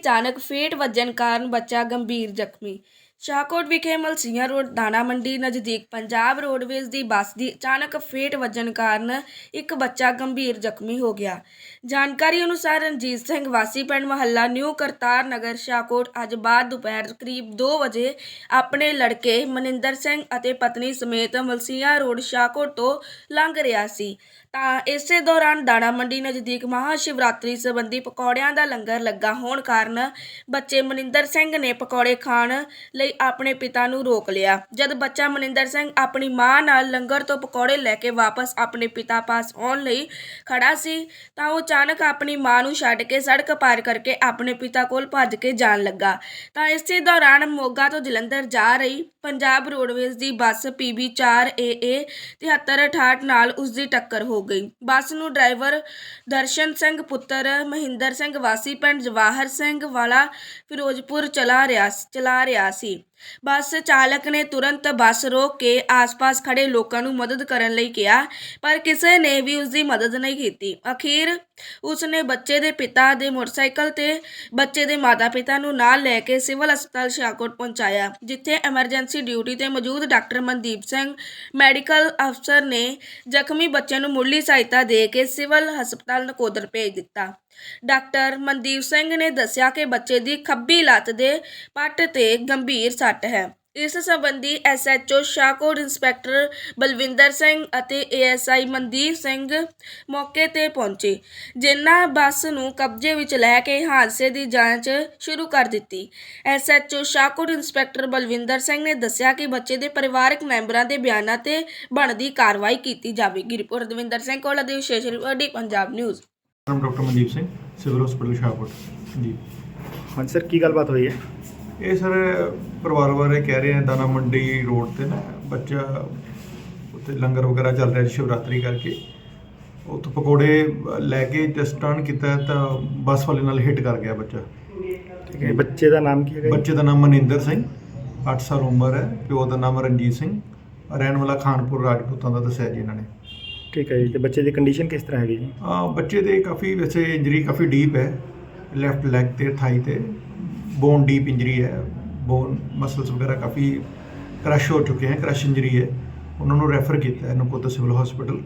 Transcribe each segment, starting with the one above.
ਅਚਾਨਕ ਫੇਟ ਵੱਜਣ ਕਾਰਨ ਬੱਚਾ ਗੰਭੀਰ ਜ਼ਖਮੀ ਸ਼ਾਹਕੋਟ ਵਿਖੇ ਮਲਸੀਆਂ ਰੋਡ, ਦਾਣਾ ਮੰਡੀ ਨਜ਼ਦੀਕ ਪੰਜਾਬ ਰੋਡਵੇਜ਼ ਦੀ ਬੱਸ ਦੀ ਅਚਾਨਕ ਫੇਟ ਵੱਜਣ ਕਾਰਨ ਇੱਕ ਬੱਚਾ ਗੰਭੀਰ ਜ਼ਖਮੀ ਹੋ ਗਿਆ। ਜਾਣਕਾਰੀ ਅਨੁਸਾਰ ਰਣਜੀਤ ਸਿੰਘ ਵਾਸੀ ਪਿੰਡ ਮਹੱਲਾ ਨਿਊ ਕਰਤਾਰ ਨਗਰ, ਸ਼ਾਹਕੋਟ ਅੱਜ ਬਾਅਦ ਦੁਪਹਿਰ ਕਰੀਬ 2 ਵਜੇ ਆਪਣੇ ਲੜਕੇ ਮਨਿੰਦਰ ਸਿੰਘ ਅਤੇ ਪਤਨੀ ਸਮੇਤ ਮਲਸੀਆਂ ਰੋਡ, ਸ਼ਾਹਕੋਟ ਤੋਂ ਲੰਘ ਰਿਹਾ ਸੀ। ਤਾਂ ਇਸੇ ਦੌਰਾਨ ਦਾਣਾ ਮੰਡੀ ਨਜ਼ਦੀਕ ਮਹਾ ਸ਼ਿਵਰਾਤਰੀ ਸੰਬੰਧੀ ਪਕੌੜਿਆਂ ਦਾ ਲੰਗਰ ਲੱਗਾ ਹੋਣ ਕਾਰਨ ਬੱਚੇ ਮਨਿੰਦਰ ਸਿੰਘ ਨੇ ਪਕੌੜੇ ਖਾਣ ਲਈ ਆਪਣੇ ਪਿਤਾ ਨੂੰ ਰੋਕ ਲਿਆ। ਜਦ ਬੱਚਾ ਮਨਿੰਦਰ ਸਿੰਘ ਆਪਣੀ ਮਾਂ ਨਾਲ ਲੰਗਰ ਤੋਂ ਪਕੌੜੇ ਲੈ ਕੇ ਵਾਪਸ ਆਪਣੇ ਪਿਤਾ ਪਾਸ ਆਉਣ ਲਈ ਖੜਾ ਸੀ, ਤਾਂ ਉਹ ਅਚਾਨਕ ਆਪਣੀ ਮਾਂ ਨੂੰ ਛੱਡ ਕੇ ਸੜਕ ਪਾਰ ਕਰਕੇ ਆਪਣੇ ਪਿਤਾ ਕੋਲ ਭੱਜ ਕੇ ਜਾਣ ਲੱਗਾ। ਤਾਂ ਇਸੇ ਦੌਰਾਨ ਮੋਗਾ ਤੋਂ ਜਲੰਧਰ ਜਾ ਰਹੀ ਪੰਜਾਬ ਰੋਡਵੇਜ਼ ਦੀ ਬੱਸ PB4 AA 7368 ਨਾਲ ਉਸ ਦੀ ਟੱਕਰ ਹੋ ਗਈ। ਬੱਸ ਨੂੰ ਡਰਾਈਵਰ ਦਰਸ਼ਨ ਸਿੰਘ, ਪੁੱਤਰ ਮਹਿੰਦਰ ਸਿੰਘ, ਵਾਸੀ ਪਿੰਡ ਜਵਾਹਰ ਸਿੰਘ ਵਾਲਾ ਫਿਰੋਜ਼ਪੁਰ ਚਲਾ ਰਿਹਾ ਚਲਾ ਰਿਹਾ ਸੀ। ਬੱਸ ਚਾਲਕ ਨੇ ਤੁਰੰਤ ਬੱਸ ਰੋਕ ਕੇ ਆਸ-ਪਾਸ ਖੜੇ ਲੋਕਾਂ ਨੂੰ ਮਦਦ ਕਰਨ ਲਈ ਕਿਹਾ, ਪਰ ਕਿਸੇ ਨੇ ਵੀ ਉਸ ਦੀ ਮਦਦ ਨਹੀਂ ਕੀਤੀ। ਅਖੀਰ ਉਸ ਨੇ ਬੱਚੇ ਦੇ ਪਿਤਾ ਦੇ ਮੋਟਰਸਾਈਕਲ ਤੇ ਬੱਚੇ ਦੇ ਮਾਤਾ-ਪਿਤਾ ਨੂੰ ਨਾਲ ਲੈ ਕੇ ਸਿਵਲ ਹਸਪਤਾਲ ਸ਼ਾਹਕੋਟ ਪਹੁੰਚਾਇਆ, ਜਿੱਥੇ ਐਮਰਜੈਂਸੀ ਡਿਊਟੀ ਤੇ ਮੌਜੂਦ ਡਾਕਟਰ ਮਨਦੀਪ ਸਿੰਘ, ਮੈਡੀਕਲ ਅਫਸਰ ਨੇ ਜ਼ਖਮੀ ਬੱਚੇ ਨੂੰ ਮੁੱਢਲੀ ਸਹਾਇਤਾ ਦੇ ਕੇ ਸਿਵਲ ਹਸਪਤਾਲ ਨਕੋਦਰ ਭੇਜ ਦਿੱਤਾ। ਡਾਕਟਰ ਮਨਦੀਪ ਸਿੰਘ ਨੇ ਦੱਸਿਆ ਕਿ ਬੱਚੇ ਦੀ ਖੱਬੀ ਲੱਤ ਦੇ ਪੱਟ ਤੇ ਗੰਭੀਰ ਸੱਟ ਹੈ। ਇਸ ਸੰਬੰਧੀ ਐਸਐਚਓ ਸ਼ਾਹਕੋਟ ਇੰਸਪੈਕਟਰ ਬਲਵਿੰਦਰ ਸਿੰਘ ਅਤੇ ਏਐਸਆਈ ਮਨਦੀਪ ਸਿੰਘ ਮੌਕੇ ਤੇ ਪਹੁੰਚੇ ਜਿਨ੍ਹਾਂ ਬੱਸ ਨੂੰ ਕਬਜ਼ੇ ਵਿੱਚ ਲੈ ਕੇ ਹਾਦਸੇ ਦੀ ਜਾਂਚ ਸ਼ੁਰੂ ਕਰ ਦਿੱਤੀ। ਐਸਐਚਓ ਸ਼ਾਹਕੋਟ ਇੰਸਪੈਕਟਰ ਬਲਵਿੰਦਰ ਸਿੰਘ ਨੇ ਦੱਸਿਆ ਕਿ ਬੱਚੇ ਦੇ ਪਰਿਵਾਰਕ ਮੈਂਬਰਾਂ ਦੇ ਬਿਆਨਾਂ ਤੇ ਬਣਦੀ ਕਾਰਵਾਈ ਕੀਤੀ ਜਾਵੇਗੀ। ਰਿਪੋਰਟ ਦਵਿੰਦਰ ਸਿੰਘ ਕੋਲ ਦੀ ਵਿਸ਼ੇਸ਼ report Punjab news. Doctor Mandeep Singh civil hospital Shahkot. ਜੀ। ਹਾਂਜੀ ਸਰ ਕੀ ਗੱਲਬਾਤ ਹੋਈ ਹੈ? ਇਹ ਸਰ ਪਰਿਵਾਰ ਬਾਰੇ ਕਹਿ ਰਹੇ ਆ ਦਾਣਾ ਮੰਡੀ ਰੋਡ ਤੇ ਨਾ ਬੱਚਾ ਉੱਥੇ ਲੰਗਰ ਵਗੈਰਾ ਚੱਲ ਰਿਹਾ ਸੀ ਸ਼ਿਵਰਾਤਰੀ ਕਰਕੇ। ਉੱਥੋਂ ਪਕੌੜੇ ਲੈ ਕੇ ਜਸਟ ਟਰਨ ਕੀਤਾ ਤਾਂ ਬੱਸ ਵਾਲੇ ਨਾਲ ਹਿੱਟ ਕਰ ਗਿਆ ਬੱਚਾ। ਠੀਕ ਹੈ ਬੱਚੇ ਦਾ ਨਾਮ ਕੀ ਹੈਗਾ? ਬੱਚੇ ਦਾ ਨਾਮ ਮਨਿੰਦਰ ਸਿੰਘ 8 ਸਾਲ ਉਮਰ ਹੈ ਪਿਓ ਦਾ ਨਾਮ ਰਣਜੀਤ ਸਿੰਘ ਰਹਿਣ ਵਾਲਾ ਖਾਨਪੁਰ ਰਾਜਪੂਤਾਂ ਦਾ ਦੱਸਿਆ ਜੀ ਇਹਨਾਂ ਨੇ। ਠੀਕ ਹੈ ਜੀ ਤੇ ਬੱਚੇ ਦੀ ਕੰਡੀਸ਼ਨ ਕਿਸ ਤਰ੍ਹਾਂ ਹੈਗੀ ਜੀ? ਆ ਬੱਚੇ ਦੇ ਕਾਫੀ ਵੈਸੇ ਇੰਜਰੀ ਕਾਫੀ ਡੀਪ ਹੈ ਲੈਫਟ ਲੈਗ ਤੇ ਥਾਈ ਤੇ। ਬੋਨ ਡੀਪ ਇੰਜਰੀ ਹੈ ਬੋਨ ਮਸਲਸ ਵਗੈਰਾ ਕਾਫੀ ਕ੍ਰਸ਼ ਹੋ ਚੁੱਕੇ ਹਨ ਕ੍ਰਸ਼ ਇੰਜਰੀ ਹੈ। ਉਹਨਾਂ ਨੂੰ ਰੈਫਰ ਕੀਤਾ ਹੈ Nakodar civil hospital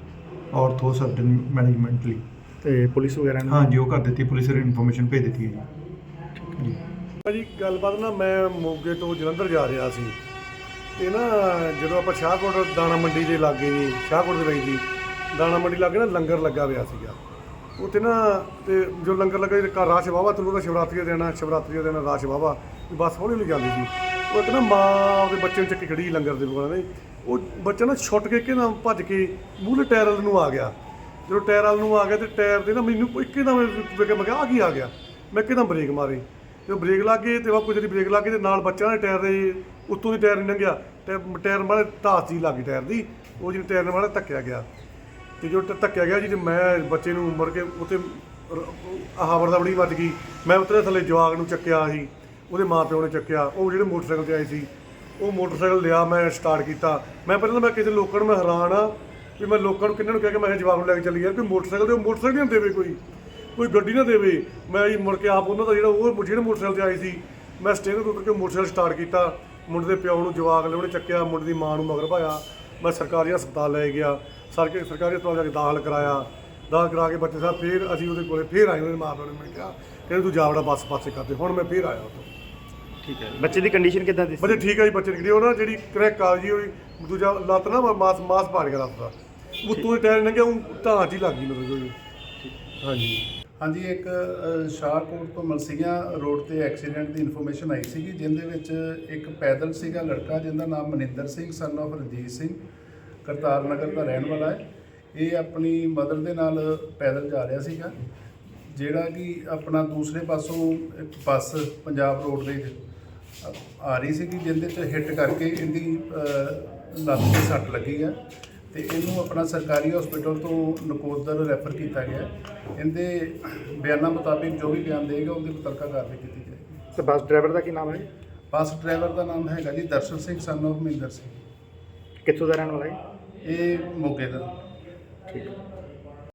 ortho surgeon management ਲਈ। ਤੇ ਪੁਲਿਸ ਵਗੈਰਾ ਨੇ? ਹਾਂਜੀ ਉਹ ਕਰ ਦਿੱਤੀ ਪੁਲਿਸ ਨੇ ਇਨਫੋਰਮੇਸ਼ਨ ਭੇਜ ਦਿੱਤੀ ਹੈ ਜੀ। ਜੀ। ਭਾਜੀ ਗੱਲਬਾਤ ਨਾ ਮੈਂ ਮੋਗੇ ਤੋਂ ਜਲੰਧਰ ਜਾ ਰਿਹਾ ਸੀ। ਤੇ ਨਾ ਜਦੋਂ ਆਪਾਂ ਸ਼ਾਹਕੋਟ ਦਾਣਾ ਮੰਡੀ ਦੇ ਲਾਗੇ ਜੀ ਸ਼ਾਹਕੋਟ ਦੇ ਵਿੱਚ ਜੀ ਦਾਣਾ ਮੰਡੀ ਲਾਗੇ ਨਾ ਲੰਗਰ ਲੱਗਾ ਹੋਇਆ ਸੀਗਾ। ਉੱਥੇ ਨਾ ਤੇ ਜੋ ਲੰਗਰ ਲੱਗਾ ਜੀ ਘਰ ਰਾਸ਼ ਵਾਵਾ ਤੁਹਾਨੂੰ ਤਾਂ ਸ਼ਿਵਰਾਤਰੀ ਦਾ ਦਿਨ ਸ਼ਿਵਰਾਤਰੀ ਦਾ ਦਿਨ ਰਾਸ਼ ਵਾਵਾ ਬਸ ਹੌਲੀ ਹੌਲੀ ਜਾਂਦੀ ਸੀ। ਉਹ ਇੱਕ ਨਾ ਮਾਂ ਉਹਦੇ ਬੱਚੇ ਨੂੰ ਚੱਕੀ ਖੜੀ ਲੰਗਰ ਦੇ ਕੋਲ ਨੇ ਉਹ ਬੱਚਾ ਨਾ ਛੁੱਟ ਕੇ ਕਿ ਨਾ ਭੱਜ ਕੇ ਮੂਹਰੇ ਟਾਇਰ ਵੱਲ ਨੂੰ ਆ ਗਿਆ। ਜਦੋਂ ਟਾਇਰ ਵੱਲ ਨੂੰ ਆ ਗਿਆ ਤੇ ਟਾਇਰ ਦੇ ਨਾ ਮੈਨੂੰ ਇੱਕਦਮ ਮੈਂ ਕਿਹਾ ਆ ਕੀ ਆ ਗਿਆ? ਮੈਂ ਇੱਕਦਮ ਬ੍ਰੇਕ ਮਾਰੀ। ਜਦੋਂ ਬ੍ਰੇਕ ਲੱਗ ਗਈ ਤੇ ਵਾ ਕੁਝ ਜਿਹੜੀ ਬ੍ਰੇਕ ਲੱਗ ਗਈ ਤੇ ਨਾਲ ਬੱਚਾ ਨੇ ਟਾਇਰ ਦੇ ਉੱਤੋਂ ਦੀ ਟਾਇਰ ਨਹੀਂ ਲੰਘਿਆ। ਟਾਇਰ ਟਾਇਰ ਮਾਰੇ, ਧਾਸ ਜੀ ਲੱਗ ਗਈ ਟਾਇਰ ਦੀ। ਉਹ ਜਿਹੜੀ ਟਾਇਰ ਨਾਲ ਧੱਕਿਆ ਗਿਆ। ਤੇ ਜੋ ਟ- ਧੱਕਿਆ ਗਿਆ ਜੀ ਤੇ ਮੈਂ ਬੱਚੇ ਨੂੰ ਮੁੜ ਕੇ ਉੱਤੇ ਆਹ ਦਾ ਬੜੀ ਵੱਜ ਗਈ। ਮੈਂ ਉਤਰੇ ਥੱਲੇ ਜਵਾਗ ਨੂੰ ਚੱਕਿਆ ਸੀ, ਉਹਦੇ ਮਾਪਿਓ ਨੇ ਚੱਕਿਆ। ਉਹ ਜਿਹੜੇ ਮੋਟਰਸਾਈਕਲ ਤੇ ਆਏ ਸੀ, ਉਹ ਮੋਟਰਸਾਈਕਲ ਲਿਆ ਮੈਂ ਸਟਾਰਟ ਕੀਤਾ। ਮੈਂ ਪਹਿਲਾਂ ਤਾਂ ਮੈਂ ਕਿਸੇ ਲੋਕਾਂ ਨੂੰ ਮੈਂ ਹੈਰਾਨ ਆ ਵੀ ਮੈਂ ਲੋਕਾਂ ਨੂੰ ਕਿੰਨਾਂ ਨੂੰ ਕਹਿ ਕੇ ਮੈਂ ਕਿਹਾ ਜਵਾਗ ਨੂੰ ਲੈ ਕੇ ਚੱਲੀ ਯਾਰ ਕੋਈ ਮੋਟਰਸਾਈਕਲ ਤੇ ਮੋਟਰਸਾਈਕਲ ਨਹੀਂ ਦੇਵੇ ਕੋਈ। ਕੋਈ ਗੱਡੀ ਨਾ ਦੇਵੇ। ਮੈਂ ਜੀ ਮੁੜ ਕੇ ਆਪ ਉਹਨਾਂ ਦਾ ਜਿਹੜਾ ਉਹ ਜਿਹੜੇ ਮੋਟਰਸਾਈਕਲ ਤੇ ਆਏ ਸੀ, ਮੈਂ ਸਟੇਰਿੰਗ ਤੋਂ ਕਰਕੇ ਮੋਟਰਸਾਈਕਲ ਸਟਾਰਟ ਕੀਤਾ। ਮੁੰਡੇ ਦੇ ਪਿਓ ਨੂੰ ਜਵਾਗ ਲਿਆਉਣੇ ਚੱਕਿਆ, ਮੁੰਡੇ ਦੀ ਮਾਂ ਨੂੰ ਮਗਰ ਭਾਇਆ ਮੈਂ ਸਰਕਾਰੀ ਹਸਪਤਾਲ ਲੈ ਗਿਆ ਸਰਕਾਰੀ ਸਰਕਾਰੀ ਹਸਪਤਾਲ ਜਾ ਕੇ ਦਾਖਲ ਕਰਾਇਆ। ਦਾਖਲ ਕਰਾ ਕੇ ਬੱਚੇ ਸਾਹਿਬ ਫੇਰ ਅਸੀਂ ਉਹਦੇ ਕੋਲੇ ਫੇਰ ਆਏ ਉਹਦੇ ਮਾਂ ਪਿਓ ਨੇ ਮੈਂ ਕਿਹਾ ਕਹਿੰਦੇ ਤੂੰ ਜਾਵੜਾ ਬੱਸ ਪਾਸੇ ਕਰਦੇ ਹੁਣ ਮੈਂ ਫੇਰ ਆਇਆ ਉੱਥੋਂ। ਠੀਕ ਹੈ। ਬੱਚੇ ਦੀ ਕੰਡੀਸ਼ਨ ਕਿਦਾਂ ਦੀ ਸੀ? ਬੱਚੇ ਠੀਕ ਆ ਜੀ ਬੱਚੇ ਨਿਕਲੀ। ਉਹ ਨਾ ਜਿਹੜੀ ਕਰੈਕ ਆ ਜੀ ਉਹ ਦੂਜਾ ਲੱਤ ਨਾ ਮਾਸ ਮਾਸ ਪਾੜ ਗਿਆ ਲੱਤ ਦਾ। ਉੱਤੋਂ ਦੇ ਟਾਇਰ ਲੰਘਿਆ ਉਹ ਢਾਂਚ ਹੀ ਲੱਗ ਗਈ ਮਤਲਬ ਹਾਂਜੀ। ਹਾਂਜੀ ਇੱਕ ਸ਼ਾਹਕੋਟ ਤੋਂ ਮਲਸੀਆਂ ਰੋਡ ਤੇ ਐਕਸੀਡੈਂਟ ਦੀ ਇਨਫੋਰਮੇਸ਼ਨ ਆਈ ਸੀਗੀ ਜਿਹਦੇ ਵਿੱਚ ਇੱਕ ਪੈਦਲ ਸੀਗਾ ਲੜਕਾ ਜਿਹਦਾ ਨਾਮ ਮਨਿੰਦਰ ਸਿੰਘ ਸਨ of ਰਣਜੀਤ ਸਿੰਘ ਕਰਤਾਰ ਨਗਰ ਦਾ ਰਹਿਣ ਵਾਲਾ ਹੈ। ਇਹ ਆਪਣੀ ਮਦਰ ਦੇ ਨਾਲ ਪੈਦਲ ਜਾ ਰਿਹਾ ਸੀਗਾ ਜਿਹੜਾ ਕਿ ਆਪਣਾ ਦੂਸਰੇ ਪਾਸੋਂ ਇੱਕ ਬੱਸ ਪੰਜਾਬ ਰੋਡ ਦੇ ਆ ਰਹੀ ਸੀਗੀ ਜਿਹਦੇ ਚ ਹਿੱਟ ਕਰਕੇ ਇਹਦੀ ਅ, ਲੱਤ ਤੇ ਸੱਟ ਲੱਗੀ ਹੈ ਤੇ ਇਹਨੂੰ ਆਪਣਾ ਸਰਕਾਰੀ ਹਸਪੀਟਲ ਤੋਂ ਨਕੋਦਰ ਰੈਫਰ ਕੀਤਾ ਗਿਆ ਇਹਦੇ ਬਿਆਨਾਂ ਮੁਤਾਬਿਕ ਜੋ ਵੀ ਬਿਆਨ ਦੇਗਾ ਉਹਦੇ ਮੁਤਲਕਾ ਕਾਰਵਾਈ ਕੀਤੀ ਜਾਏਗੀ। ਤੇ ਬੱਸ ਡਰਾਈਵਰ ਦਾ ਕੀ ਨਾਮ ਹੈ ਬੱਸ ਡਰਾਈਵਰ ਦਾ ਨਾਮ ਹੈਗਾ ਜੀ ਦਰਸ਼ਨ ਸਿੰਘ ਸਨ ਮਹਿੰਦਰ ਸਿੰਘ। ਕਿੱਥੋਂ ਦਾ ਰਹਿਣ ਵਾਲਾ ਹੈ? ਇਹ ਮੋਗੇ ਦਾ। ਠੀਕ ਹੈ।